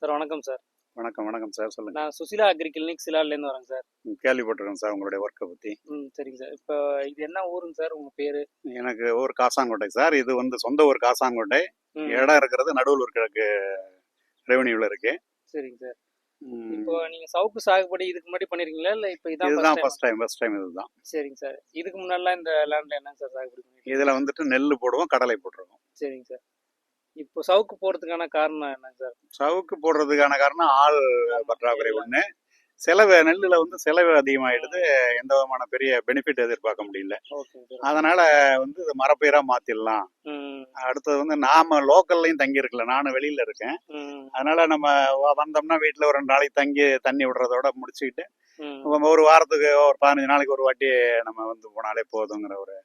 Sir வணக்கம் sir. வணக்கம் வணக்கம் சார் சொல்லுங்க. நான் சுசிலா அக்ரி கிளினிக் சிலார்லேருந்து வரேங்க சார். கேள்விப்பட்டிருக்கேன் சார் உங்களுடைய ஒர்க்கை பற்றி ம் சரிங்க சார். இப்போ இது என்ன ஊருங்க சார் உங்கள் பேர்? எனக்கு ஊர் காசாங்கோட்டை சார். இது வந்து சொந்த ஊர் காசாங்கோட்டை. இடம் இருக்கிறது நடுவில் கிழக்கு ரெவன்யூவில் இருக்கு. சரிங்க சார். இப்போ நீங்கள் சவுக்கு சாகுபடி இதுக்கு முன்னாடி பண்ணிருக்கீங்களா இல்லை இப்போ இதான் இதுதான்? ஃபர்ஸ்ட் டைம் ஃபர்ஸ்ட் டைம் இதுதான். சரிங்க சார். இதுக்கு முன்னாடிலாம் இந்த லேண்டில் என்னங்க சார் சாகுபடி இதில் வந்துட்டு நெல் போடுவோம் கடலை போட்டுருவோம். சரிங்க சார். இப்போ சவுக்கு போகிறதுக்கான காரணம் என்னங்க சார்? சவுக்கு போடுறதுக்கான காரணம் ஆள் பற்றாக்குறை ஒன்று செலவு நெல்லில் வந்து செலவு அதிகமாயிடுது. எந்த விதமான பெரிய பெனிஃபிட் எதிர்பார்க்க முடியல. அதனால வந்து இது மரப்பயிராக மாற்றிடலாம் அடுத்தது வந்து நாம லோக்கல்லையும் தங்கி இருக்கல. நானும் வெளியில இருக்கேன். அதனால நம்ம வந்தோம்னா வீட்டில் ஒரு ரெண்டு நாளைக்கு தங்கி தண்ணி விடுறதோட முடிச்சுக்கிட்டு ஒரு வாரத்துக்கு ஒரு பதினஞ்சு நாளைக்கு ஒரு வாட்டி நம்ம வந்து போனாலே போதுங்கிற ஒரு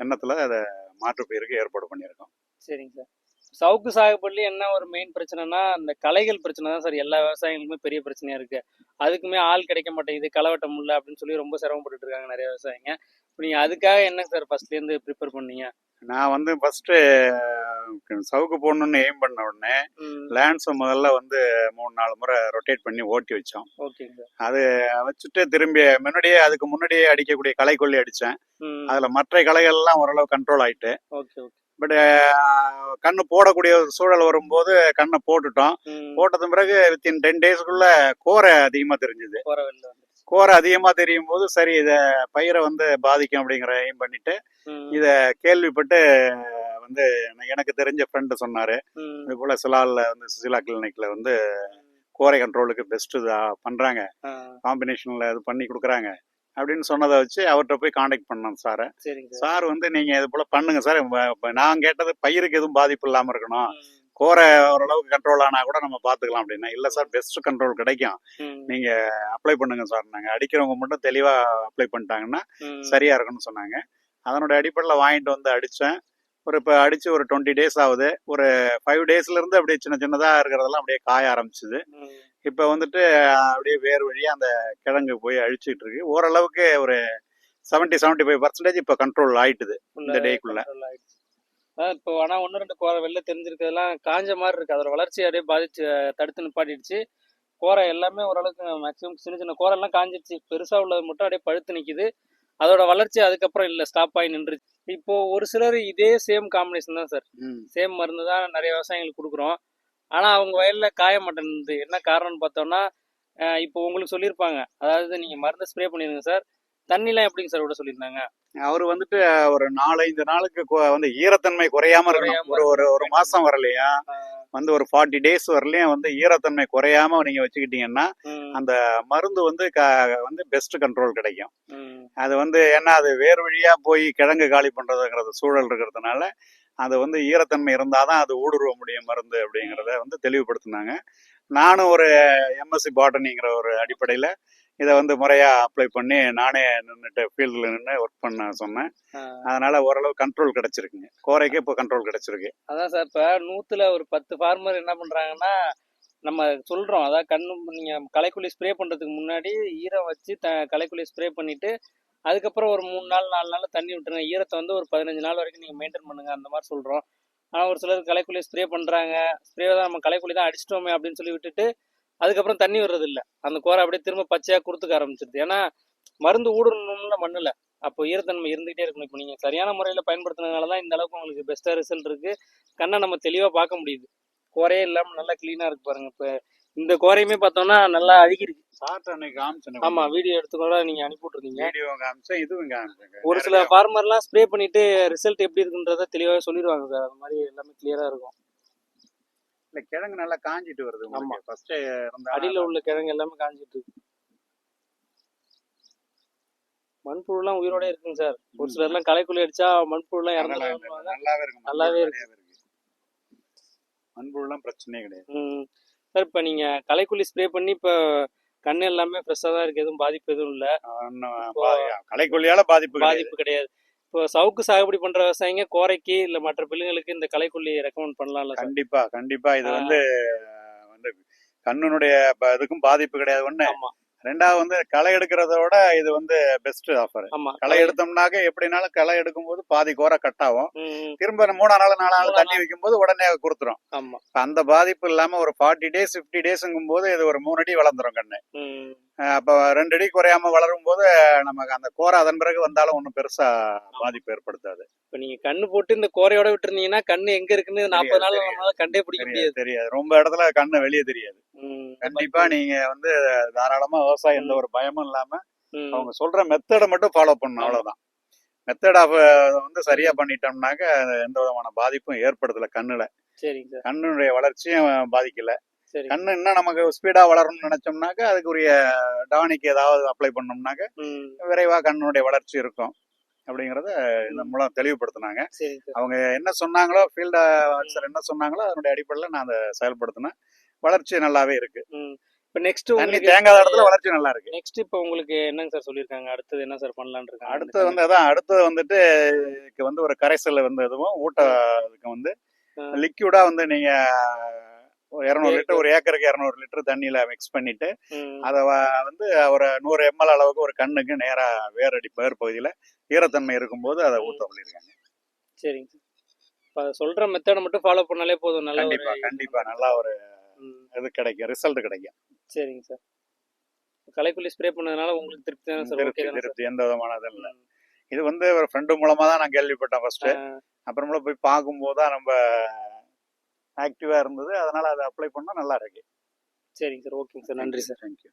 எண்ணத்துல அதை மாற்றுப்பயிருக்கு ஏற்பாடு பண்ணியிருக்கோம். சரிங்க சார். சவுக்கு சாகுபடியில என்ன ஒரு மெயின் பிரச்சனைனா அந்த களைகள் பிரச்சனை தான் சார். எல்லா விவசாயிகளுக்குமே பெரிய பிரச்சனையா இருக்கு. அதுக்குமே ஆள் கிடைக்க மாட்டேங்குது. களை வெட்ட முடியல அப்படின்னு சொல்லி ரொம்ப சிரமப்பட்டுட்டு இருக்காங்க நிறைய விவசாயிங்க. இப்போ நீங்க அதுக்காக என்ன சார் ஃபர்ஸ்ட்ல இருந்து ப்ரிப்பேர் பண்ணீங்க? நான் வந்து ஃபர்ஸ்ட் சவுக்கு போடணும்னு எய்ம் பண்ண உடனே லேண்ட்ஸை முதல்ல வந்து மூணு நாலு முறை ரொட்டேட் பண்ணி ஓட்டி வச்சோம். சார் வச்சுட்டு திரும்பி முன்னாடியே அதுக்கு முன்னாடியே அடிக்கக்கூடிய களைக்கொல்லி அடித்தேன் ம். அதுல மற்ற களைகள்லாம் ஓரளவு கண்ட்ரோல் ஆயிட்டு. ஓகே ஓகே பட் கண்ணு போடக்கூடிய ஒரு சூழல் வரும்போது கண்ணை போட்டுட்டோம். போட்டது பிறகு வித்தின் டென் டேஸ்க்குள்ள கோரை அதிகமா தெரிஞ்சுது. கோரை அதிகமா தெரியும் போது சரி இத பயிரை வந்து பாதிக்கும் அப்படிங்கிற எய்ம் பண்ணிட்டு இத கேள்விப்பட்டு வந்து எனக்கு தெரிஞ்ச ஃப்ரெண்டு சொன்னாரு. இது போல சிலால்ல வந்து சுசிலா கிளினிக்ல வந்து கோரை கண்ட்ரோலுக்கு பெஸ்ட் பண்றாங்க. காம்பினேஷன்ல இது பண்ணி கொடுக்குறாங்க. அப்படின்னு சொன்னதை வச்சு அவர்கிட்ட போய் காண்டாக்ட் பண்ணோம் சாரை சார் வந்து நீங்க இது போல பண்ணுங்க சார் நான் கேட்டது பயிருக்கு எதுவும் பாதிப்பு இல்லாம இருக்கணும். கோரை ஓரளவுக்கு கண்ட்ரோல் ஆனா கூட நம்ம பாத்துக்கலாம் அப்படின்னா. இல்ல சார் பெஸ்ட் கண்ட்ரோல் கிடைக்கும். ம், நீங்க அப்ளை பண்ணுங்க சார் நாங்க. அடிக்கிறவங்க மட்டும் தெளிவா அப்ளை பண்ணிட்டாங்கன்னா ம், சரியா இருக்கும்னு சொன்னாங்க. அதனுடைய அடிப்படையில் வாங்கிட்டு வந்து அடிச்சேன். ஒரு இப்போ அடிச்சு ஒரு டுவெண்ட்டி டேஸ் ஆகுது. ஒரு ஃபைவ் டேஸ்ல இருந்து அப்படியே சின்ன சின்னதா இருக்கிறதெல்லாம் அப்படியே காய ஆரம்பிச்சுது. இப்போ வந்துட்டு அப்படியே வேர் வழியா அந்த கிழங்கு போய் அழிச்சிட்டு இருக்கு ஓரளவுக்கு ஒரு செவன்ட்டி செவன்ட்டி ஃபைவ் பர்சன்டேஜ் இப்போ கண்ட்ரோல் ஆயிட்டுது இந்த டேக்குள்ள இப்போ ஆனா ஒன்று ரெண்டு கோரை வெளில தெரிஞ்சிருக்கிறதுலாம் காஞ்ச மாதிரி இருக்கு. அதோட வளர்ச்சி அப்படியே பாதிச்சு தடுத்து நிப்பாட்டிடுச்சு. கோரை எல்லாமே ஓரளவுக்கு மேக்ஸிமம் சின்ன சின்ன கோரை எல்லாம் காஞ்சிடுச்சு பெருசா உள்ளது மட்டும் அப்படியே பழுத்து நிக்குது. அதோட வளர்ச்சி அதுக்கப்புறம் இல்லை ஸ்டாப் ஆகி நின்றுச்சு. இப்போ ஒரு சிலர் இதே சேம் காம்பினேஷன் தான் சார். சேம் மருந்து தான் நிறைய விவசாயிகளுக்கு கொடுக்குறோம். ஆனா அவங்க வயல்ல காய மாட்டேங்குது என்ன காரணம்னு பார்த்தோம்னா இப்போ உங்களுக்கு சொல்லியிருப்பாங்க. அதாவது நீங்க மருந்து ஸ்ப்ரே பண்ணிருங்க சார் தண்ணிலாம் எப்படிங்க சார் விட சொல்லியிருந்தாங்க? அவர் வந்துட்டு ஒரு நாலஞ்சு நாளுக்கு வந்து ஈரத்தன்மை குறையாம இருக்கணும். ஒரு ஒரு ஒரு மாசம் வரலையா? வந்து ஒரு ஃபார்ட்டி டேஸ் வரலையும் வந்து ஈரத்தன்மை குறையாம நீங்க வச்சுக்கிட்டீங்கன்னா அந்த மருந்து வந்து வந்து பெஸ்ட் கண்ட்ரோல் கிடைக்கும். அது வந்து ஏன்னா அது வேர் வழியா போய் கிழங்கு காலி பண்றதுங்கிறது சூழல் இருக்கிறதுனால அது வந்து ஈரத்தன்மை இருந்தாதான் அது ஊடுருவ முடியும் மருந்து அப்படிங்கிறத வந்து தெளிவுபடுத்தினாங்க. நானும் ஒரு எம்எஸ்சி பாட்டனிங்கிற ஒரு அடிப்படையில் இதை வந்து முறையா அப்ளை பண்ணி நானே நின்றுட்டு ஃபீல்டில் நின்று ஒர்க் பண்ண சொன்னேன். அதனால ஓரளவு கண்ட்ரோல் கிடைச்சிருக்குங்க. கோரைக்கே இப்போ கண்ட்ரோல் கிடைச்சிருக்கு. அதான் சார் இப்போ நூத்துல ஒரு பத்து ஃபார்மர் என்ன பண்றாங்கன்னா நம்ம சொல்றோம். அதாவது கண்ணு நீங்க களைக்குள்ளி ஸ்ப்ரே பண்றதுக்கு முன்னாடி ஈரம் வச்சு த களைக்குள்ளி ஸ்ப்ரே பண்ணிட்டு அதுக்கப்புறம் ஒரு மூணு நாள் நாலு நாள் தண்ணி விட்டுருங்க. ஈரத்தை வந்து ஒரு பதினஞ்சு நாள் வரைக்கும் நீங்கள் மெயின்டைன் பண்ணுங்க. அந்த மாதிரி சொல்கிறோம் ஆனால் ஒரு சிலர் களைக்குள்ளி ஸ்ப்ரே பண்ணுறாங்க ஸ்ப்ரே தான் நம்ம களைக்குள்ளி தான் அடிச்சிட்டோமே அப்படின்னு சொல்லி விட்டுட்டு அதுக்கப்புறம் தண்ணி வர்றது அந்த கோரை அப்படியே திரும்ப பச்சையாக கொடுத்துக்க ஆரம்பிச்சிருது. ஏன்னா மருந்து ஊடுருணும்ல மண்ணில் அப்போ ஈரத்தன்மை இருந்துகிட்டே இருக்கணும். இப்போ நீங்கள் சரியான முறையில் பயன்படுத்துனதுனால தான் இந்த அளவுக்கு உங்களுக்கு பெஸ்ட்டாக ரிசல்ட் இருக்குது கண்ணை நம்ம தெளிவாக பார்க்க முடியுது. கோரையே இல்லாமல் நல்லா க்ளீனாக இருக்கு பாருங்கள் இப்போ இந்த கோரையுமே பார்த்தோம்னா நல்லா அழுகிருக்கு. சார்ட் அன்னைக்கு காமிச்சேன். ஆமா வீடியோ எடுத்து கூட நீங்க அனுப்பி விட்டுருந்தீங்க வீடியோ காமிச்சேன் இதுவும் காமிச்சேன். ஒரு சில ஃபார்மர்லாம் ஸ்ப்ரே பண்ணிட்டு ரிசல்ட் எப்படி இருக்குன்றத தெளிவாக சொல்லிடுவாங்க சார். அது மாதிரி எல்லாமே கிளியரா இருக்கும். இல்ல கிழங்கு நல்லா காஞ்சிட்டு வருது ஆமா. ஃபர்ஸ்ட் அடியில உள்ள கிழங்கு எல்லாமே காஞ்சிட்டு இருக்கு. மண்புழுலாம் உயிரோட இருக்குங்க சார். ஒரு சிலர்லாம் களைக்குள்ளி அடிச்சா மண்புழுலாம் இறந்து நல்லாவே இருக்கு. நல்லாவே இருக்கு. மண்புழுலாம் பிரச்சனையே கிடையாது. சார் இப்போ நீங்க களைக்குள்ளி ஸ்ப்ரே பண்ணி இப்போ கண்ணு எல்லாமே ஃப்ரெஷ்ஷாக தான் இருக்கு. எதுவும் பாதிப்பு எதுவும் இல்லை. களைக்கொல்லியால பாதிப்பு கிடையாது. பாதிப்பு கிடையாது. இப்போ சவுக்கு சாகுபடி பண்ற விவசாயிங்க கோரைக்கு இல்ல மற்ற பிள்ளைங்களுக்கு இந்த களைக்கொல்லி ரெக்கமெண்ட் பண்ணலாம்ல கண்டிப்பா கண்டிப்பா. இது. வந்து வந்து கண்ணுனுடைய இதுக்கும் பாதிப்பு கிடையாது. ஒண்ணு ஆமா. ரெண்டாவது வந்து களை எடுக்கிறத விட இது வந்து பெஸ்ட் ஆஃபர் களை எடுத்தோம்னாக்க எப்படினாலும் களை எடுக்கும்போது பாதி கோரை கட் ஆகும். திரும்ப மூணா நாள் நாலு நாள் தண்ணி வைக்கும்போது உடனே கொடுத்துரும். அந்த பாதிப்பு இல்லாம ஒரு ஃபார்ட்டி டேஸ் ஃபிஃப்டி டேஸ்ங்கும் போது இது ஒரு மூணு அடி வளர்ந்துரும் கண்ணு. அப்ப ரெண்டு அடி குறையாம வளரும் போது நமக்கு அந்த கோரை அதன் பிறகு வந்தாலும் ஒன்றும் பெருசா பாதிப்பு ஏற்படுத்தாது. இப்ப நீங்க கண்ணு போட்டு இந்த கோரையோட விட்டுருந்தீங்கன்னா கண்ணு எங்க இருக்குன்னு நாற்பது நாள். நம்மளால கண்டே பிடிக்க முடியாது. தெரியாது. ரொம்ப இடத்துல கண்ணு வெளியே தெரியாது. கண்டிப்பா நீங்க வந்து தாராளமா விவசாயம் எந்த ஒரு பயமும் இல்லாம. அவங்க சொல்ற மெத்தடை மட்டும் ஃபாலோ பண்ணணும் அவ்வளவுதான். மெத்தட் ஆஃப் வந்து சரியா பண்ணிட்டோம்னாக்க எந்த விதமான பாதிப்பும் ஏற்படுத்தல கண்ணுல. கண்ணுடைய வளர்ச்சியும் பாதிக்கல. கண்ணு இன்னும் நமக்கு ஸ்பீடா வளரணும்னு நினைச்சோம்னாக்க அதுக்குரிய டானிக் ஏதாவது அப்ளை பண்ணோம்னாக்க. விரைவா கண்ணுடைய வளர்ச்சி இருக்கும். அப்படிங்கறத இந்த மூலம் தெளிவுபடுத்தினாங்க. அவங்க என்ன சொன்னாங்களோ ஃபீல்டு ஆஃபீஸர் என்ன சொன்னாங்களோ அதனுடைய அடிப்படையில் நான் அதை செயல்படுத்தினேன். வளர்ச்சி நல்லாவே இருக்கு. இப்ப நெக்ஸ்ட் உங்களுக்கு தேங்காத இடத்துல வளர்ச்சி நல்லா இருக்கு. நெக்ஸ்ட் இப்ப உங்களுக்கு என்னங்க சார் சொல்லிருக்காங்க அடுத்தது என்ன சார் பண்ணலாம்னு இருக்காங்க அடுத்தது வந்து அதான் அடுத்தது வந்துட்டு இதுக்கு வந்து ஒரு கரைசல் வந்து எதுவும் ஊட்டத்துக்கு வந்து ஆ. லிக்யூடா வந்து நீங்க இரநூறு லிட்டர் ஒரு ஏக்கருக்கு இரநூறு லிட்டர் தண்ணியில மிக்ஸ் பண்ணிட்டு. அதை வந்து ஒரு நூறு எம்எல் அளவுக்கு ஒரு கண்ணுக்கு நேரா வேரடி வேர் பகுதியில ஈரத்தன்மை இருக்கும்போது அதை ஊத்த சொல்லியிருக்காங்க. சரிங்க சார். இப்ப சொல்ற மெத்தடை மட்டும் ஃபாலோ பண்ணாலே போதும் நல்ல கண்டிப்பா கண்டிப்பா. நல்லா ஒரு. இது கிடைக்கும் ரிசல்ட் கிடைக்கும். சரிங்க சார். களைக்கொல்லி ஸ்ப்ரே பண்ணதுனால உங்களுக்கு திருப்தி தானே சார்? திருப்தி திருப்தி. எந்த விதமான இது இல்லை இது வந்து ஒரு ஃப்ரெண்டு மூலமா தான் நான் கேள்விப்பட்டேன் ஃபர்ஸ்ட் அப்புறமேல போய் பார்க்கும்போது தான் நம்ம ஆக்டிவா இருந்தது. அதனால அதை அப்ளை பண்ணா நல்லா இருக்கு. சரிங்க சார். ஓகேங்க சார். நன்றி சார். தேங்க்யூ